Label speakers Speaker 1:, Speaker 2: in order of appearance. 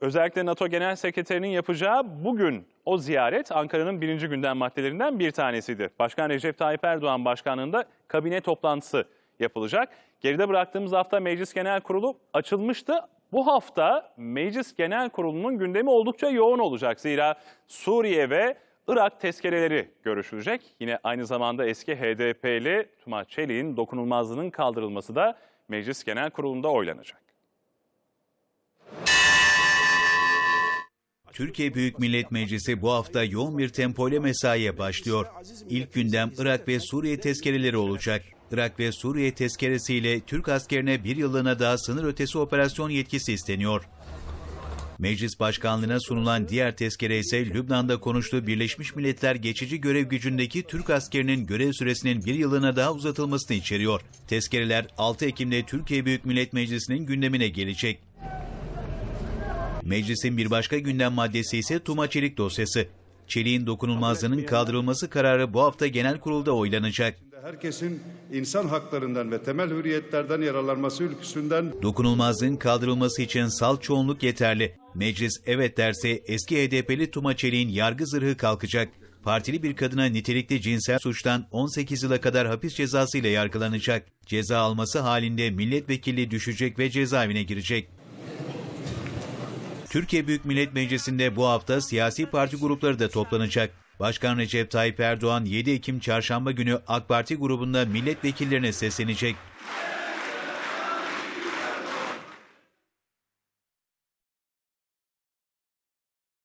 Speaker 1: Özellikle NATO Genel Sekreterinin yapacağı bugün o ziyaret Ankara'nın birinci gündem maddelerinden bir tanesiydi. Başkan Recep Tayyip Erdoğan başkanlığında kabine toplantısı yapılacak. Geride bıraktığımız hafta Meclis Genel Kurulu açılmıştı. Bu hafta Meclis Genel Kurulu'nun gündemi oldukça yoğun olacak. Zira Suriye ve Irak tezkereleri görüşülecek. Yine aynı zamanda eski HDP'li Tuma Çelik'in dokunulmazlığının kaldırılması da Meclis Genel Kurulu'nda oylanacak.
Speaker 2: Türkiye Büyük Millet Meclisi bu hafta yoğun bir tempoyla mesaiye başlıyor. İlk gündem Irak ve Suriye tezkereleri olacak. Irak ve Suriye tezkeresiyle Türk askerine bir yıllığına daha sınır ötesi operasyon yetkisi isteniyor. Meclis başkanlığına sunulan diğer tezkere ise Lübnan'da konuştuğu Birleşmiş Milletler geçici görev gücündeki Türk askerinin görev süresinin bir yılına daha uzatılmasını içeriyor. Tezkereler 6 Ekim'de Türkiye Büyük Millet Meclisi'nin gündemine gelecek. Meclisin bir başka gündem maddesi ise Tuma Çelik dosyası. Çelik'in dokunulmazlığının kaldırılması kararı bu hafta genel kurulda oylanacak.
Speaker 3: Herkesin insan haklarından ve temel hürriyetlerden yararlanması ülküsünden
Speaker 2: Dokunulmazlığın kaldırılması için sal çoğunluk yeterli. Meclis evet derse eski HDP'li Tuma Çelik'in yargı zırhı kalkacak. Partili bir kadına nitelikli cinsel suçtan 18 yıla kadar hapis cezası ile yargılanacak. Ceza alması halinde milletvekilliği düşecek ve cezaevine girecek. Türkiye Büyük Millet Meclisi'nde bu hafta siyasi parti grupları da toplanacak. Başkan Recep Tayyip Erdoğan 7 Ekim çarşamba günü AK Parti grubunda milletvekillerine seslenecek.